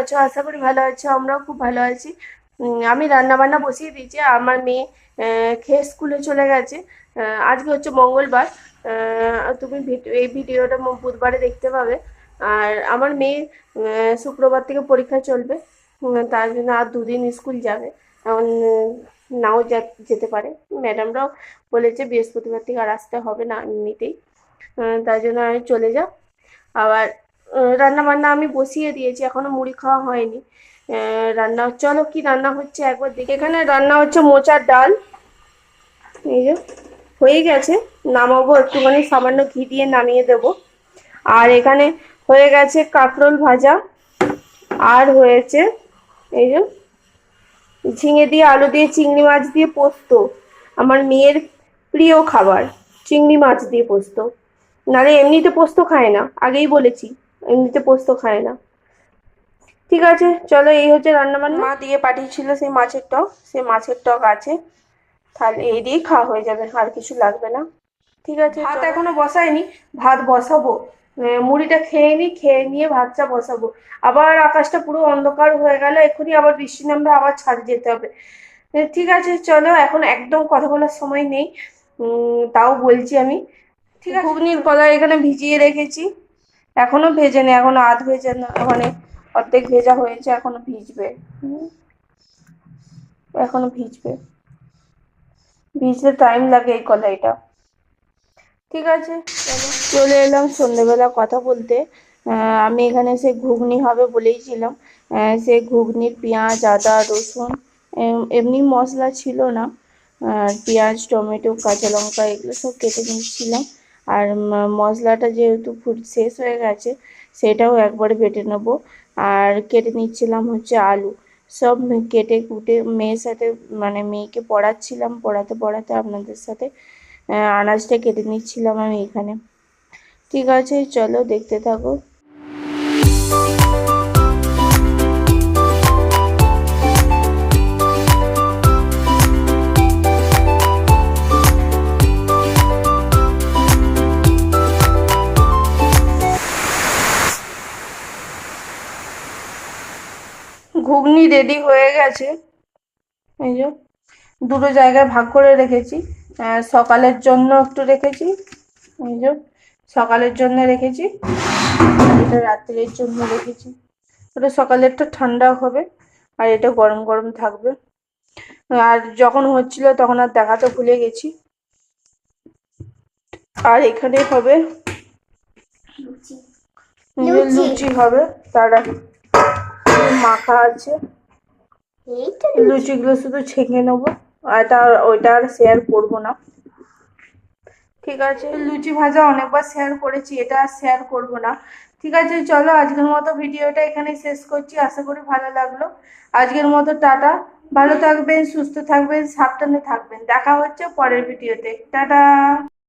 আছো? আশা করি ভালো আছো, আমরাও খুব ভালো আছি। আমি রান্না বান্না বসিয়ে দিয়েছি আমার মেয়ে খেয়ে স্কুলে চলে গেছে। আজকে হচ্ছে মঙ্গলবার। তুমি এই ভিডিওটা বুধবারে দেখতে পাবে। আর আমার মেয়ে শুক্রবার থেকে পরীক্ষা চলবে। তার জন্য আর দুদিন স্কুল যাবে। এখন নাও যেতে পারে। ম্যাডামরাও বলেছে বৃহস্পতিবার থেকে আর আসতে হবে না এমনিতেই। তার জন্য আমি চলে যাও। আবার রান্না বান্না আমি বসিয়ে দিয়েছি, এখনও মুড়ি খাওয়া হয়নি। রান্না চলো কি রান্না হচ্ছে একবার দেখি। এখানে রান্না হচ্ছে মোচার ডাল। এই যে, হয়ে গেছে। নামাবো একটুখানি, সামান্য ঘি দিয়ে নামিয়ে দেব। আর এখানে হয়ে গেছে কাঁকরোল ভাজা। আর হয়েছে, এই যে, ঝিঙে দিয়ে আলু দিয়ে চিংড়ি মাছ দিয়ে পোস্ত। আমার মেয়ের প্রিয় খাবার, চিংড়ি মাছ দিয়ে পোস্ত। নালে এমনিতে পোস্ত খায় না, আগেই বলেছি। এমনিতে পোস্ত খায় না। ঠিক আছে চলো এই হচ্ছে রান্না বান্না মা দিয়ে পাঠিয়েছিল সেই মাছের টক সেই মাছের টক আছে। তাহলে এই দিয়েই খাওয়া হয়ে যাবে আর কিছু লাগবে না। ঠিক আছে ভাত এখনও বসাইনি ভাত বসাবো। মুড়িটা খেয়ে নি খেয়ে নিয়ে ভাতটা বসাবো। আবার আকাশটা পুরো অন্ধকার হয়ে গেল এক্ষুনি আবার বৃষ্টি নামবে আবার ছাদ যেতে হবে। ঠিক আছে চলো এখন একদম কথা বলার সময় নেই। তাও বলছি আমি। ঠিক আছে ঘুগনির কলা এখানে ভিজিয়ে রেখেছি। এখনও ভেজে নেই এখনও আধ ভেজে মানে অর্ধেক ভেজা হয়েছে, এখনও ভিজবে। এখনও ভিজবে। ভিজতে টাইম লাগে এই কলাইটা ঠিক আছে, চলো। এলাম সন্ধেবেলা কথা বলতে। আমি এখানে সে ঘুগনি হবে বলেইছিলাম সে ঘুগনির পেঁয়াজ, আদা, রসুন এমনি মশলা ছিল না। পেঁয়াজ, টমেটো, কাঁচা লঙ্কা, এগুলো সব কেটে নিচ্ছিলাম আর মশলাটা যেহেতু ফুট, শেষ হয়ে গেছে, সেটাও একবারে বেটে নেব। আর কেটে নিচ্ছিলাম হচ্ছে আলু। সব কেটে কুটে মেয়ের সাথে মানে মেয়েকে পড়াচ্ছিলাম, পড়াতে পড়াতে আপনাদের সাথে আনাজটা কেটে নিচ্ছিলাম আমি এখানে। ঠিক আছে, চলো দেখতে থাকো। ঘুগনি রেডি হয়ে গেছে। এই যে দুটো জায়গায় ভাগ করে রেখেছি। সকালের জন্য একটু রেখেছি। এই যে সকালের জন্য রেখেছি। এটা রাত্রের জন্য রেখেছি। ওটা সকালেরটা ঠান্ডা হবে আর এটা গরম গরম থাকবে। আর যখন হচ্ছিল তখন আর দেখাতে ভুলে গেছি। আর এখানে হবে লুচি। হবে তার মাখা আছে। লুচিগুলো শুধু ছেঁকে নেব। আর এটা ওইটা আর শেয়ার করব না। ঠিক আছে লুচি ভাজা অনেকবার শেয়ার করেছি এটা আর শেয়ার করব না। ঠিক আছে চলো আজকের মতো ভিডিওটা এখানে শেষ করছি। আশা করি ভালো লাগল। আজকের মতো টাটা। ভালো থাকবেন সুস্থ থাকবেন সাবধানে থাকবেন। দেখা হচ্ছে পরের ভিডিওতে। টাটা!